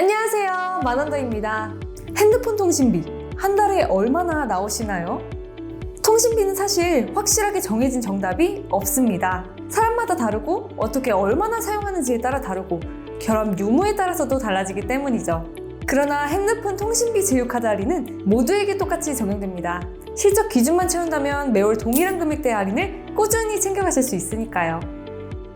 안녕하세요. 만원더입니다. 핸드폰 통신비 한 달에 얼마나 나오시나요? 통신비는 사실 확실하게 정해진 정답이 없습니다. 사람마다 다르고 어떻게 얼마나 사용하는지에 따라 다르고 결함 유무에 따라서도 달라지기 때문이죠. 그러나 핸드폰 통신비 제휴카드 할인은 모두에게 똑같이 적용됩니다. 실적 기준만 채운다면 매월 동일한 금액대의 할인을 꾸준히 챙겨가실 수 있으니까요.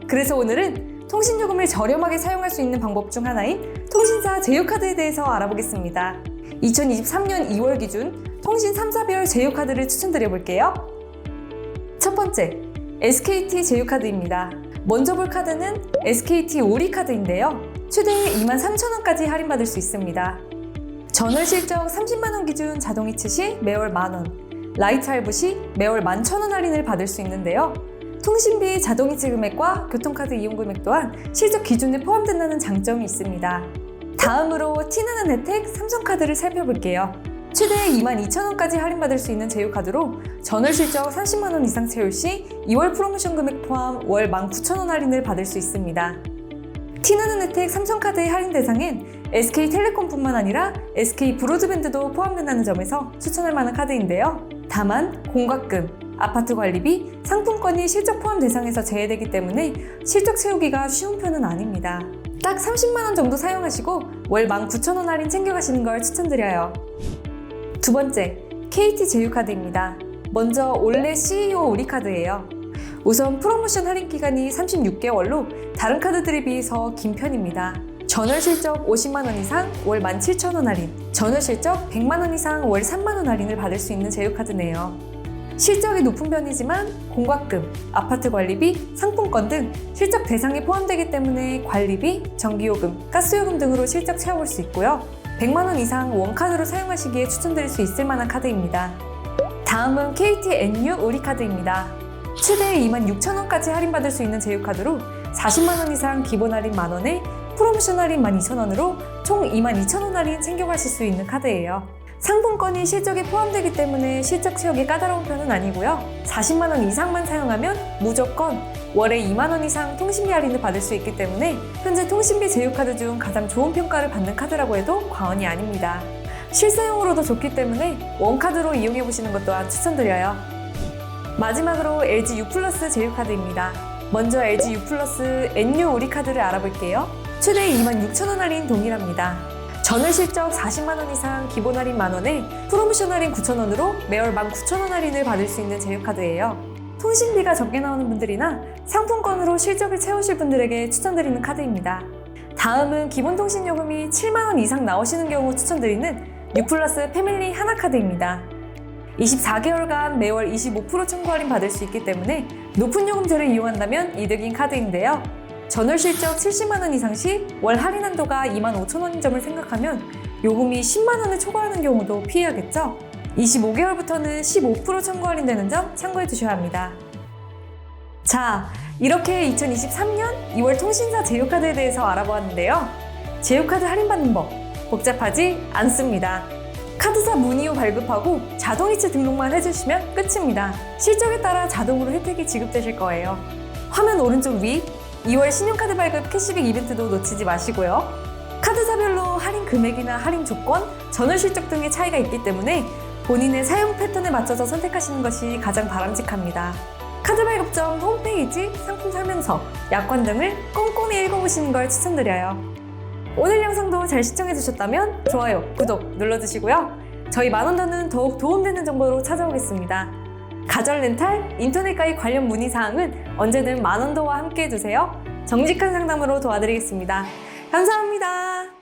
그래서 오늘은 통신요금을 저렴하게 사용할 수 있는 방법 중 하나인 통신사 제휴카드에 대해서 알아보겠습니다. 2023년 2월 기준 통신 3사별 제휴카드를 추천드려 볼게요. 첫 번째, SKT 제휴카드입니다. 먼저 볼 카드는 SKT 오리 카드인데요. 최대 23,000원까지 할인받을 수 있습니다. 전월 실적 30만원 기준 자동 이체 시 매월 만원, 라이트 할부 시 매월 11,000원 할인을 받을 수 있는데요. 통신비 자동 이체 금액과 교통카드 이용 금액 또한 실적 기준에 포함된다는 장점이 있습니다. 다음으로 티나는 혜택 삼성카드를 살펴볼게요. 최대 22,000원까지 할인받을 수 있는 제휴카드로 전월 실적 30만원 이상 채울 시 2월 프로모션 금액 포함 월 19,000원 할인을 받을 수 있습니다. 티나는 혜택 삼성카드의 할인 대상엔 SK텔레콤뿐만 아니라 SK 브로드밴드도 포함된다는 점에서 추천할 만한 카드인데요. 다만 공과금, 아파트 관리비, 상품권이 실적 포함 대상에서 제외되기 때문에 실적 채우기가 쉬운 편은 아닙니다. 딱 30만 원 정도 사용하시고 월 19,000원 할인 챙겨가시는 걸 추천드려요. 두 번째, KT 제휴카드입니다. 먼저 올해 CEO 우리카드예요. 우선 프로모션 할인 기간이 36개월로 다른 카드들에 비해서 긴 편입니다. 전월 실적 50만 원 이상 월 17,000원 할인, 전월 실적 100만 원 이상 월 3만 원 할인을 받을 수 있는 제휴카드네요. 실적이 높은 편이지만 공과금, 아파트 관리비, 상품권 등 실적 대상에 포함되기 때문에 관리비, 전기요금, 가스요금 등으로 실적 채워볼 수 있고요. 100만 원 이상 원카드로 사용하시기에 추천드릴 수 있을 만한 카드입니다. 다음은 KT NU 우리카드입니다. 최대 26,000원까지 할인받을 수 있는 제휴카드로 40만 원 이상 기본 할인 만 원에 프로모션 할인 12,000원으로 총 22,000원 할인 챙겨가실 수 있는 카드예요. 상품권이 실적에 포함되기 때문에 실적 채우기 까다로운 편은 아니고요. 40만 원 이상만 사용하면 무조건 월에 2만 원 이상 통신비 할인을 받을 수 있기 때문에 현재 통신비 제휴카드 중 가장 좋은 평가를 받는 카드라고 해도 과언이 아닙니다. 실사용으로도 좋기 때문에 원카드로 이용해 보시는 것 또한 추천드려요. 마지막으로 LG U 플러스 제휴카드입니다. 먼저 LG U 플러스 NU 우리 카드를 알아볼게요. 최대 26,000원 할인 동일합니다. 전월 실적 40만 원 이상 기본 할인 만 원에 프로모션 할인 9,000원으로 매월 19,000원 할인을 받을 수 있는 제휴카드예요. 통신비가 적게 나오는 분들이나 상품권으로 실적을 채우실 분들에게 추천드리는 카드입니다. 다음은 기본 통신 요금이 7만 원 이상 나오시는 경우 추천드리는 U 플러스 패밀리 하나 카드입니다. 24개월간 매월 25% 청구 할인 받을 수 있기 때문에 높은 요금제를 이용한다면 이득인 카드인데요. 전월 실적 70만 원 이상 시 월 할인 한도가 2만 5천 원인 점을 생각하면 요금이 10만 원을 초과하는 경우도 피해야겠죠? 25개월부터는 15% 청구 할인되는 점 참고해 두셔야 합니다. 자, 이렇게 2023년 2월 통신사 제휴카드에 대해서 알아보았는데요. 제휴카드 할인받는 법 복잡하지 않습니다. 카드사 문의 후 발급하고 자동이체 등록만 해주시면 끝입니다. 실적에 따라 자동으로 혜택이 지급되실 거예요. 화면 오른쪽 위 2월 신용카드 발급 캐시백 이벤트도 놓치지 마시고요. 카드사별로 할인 금액이나 할인 조건, 전월 실적 등의 차이가 있기 때문에 본인의 사용 패턴에 맞춰서 선택하시는 것이 가장 바람직합니다. 카드 발급점 홈페이지, 상품 설명서, 약관 등을 꼼꼼히 읽어보시는 걸 추천드려요. 오늘 영상도 잘 시청해주셨다면 좋아요, 구독 눌러주시고요. 저희 만원더는 더욱 도움되는 정보로 찾아오겠습니다. 가전 렌탈, 인터넷 가입 관련 문의 사항은 언제든 만원더와 함께 해주세요. 정직한 상담으로 도와드리겠습니다. 감사합니다.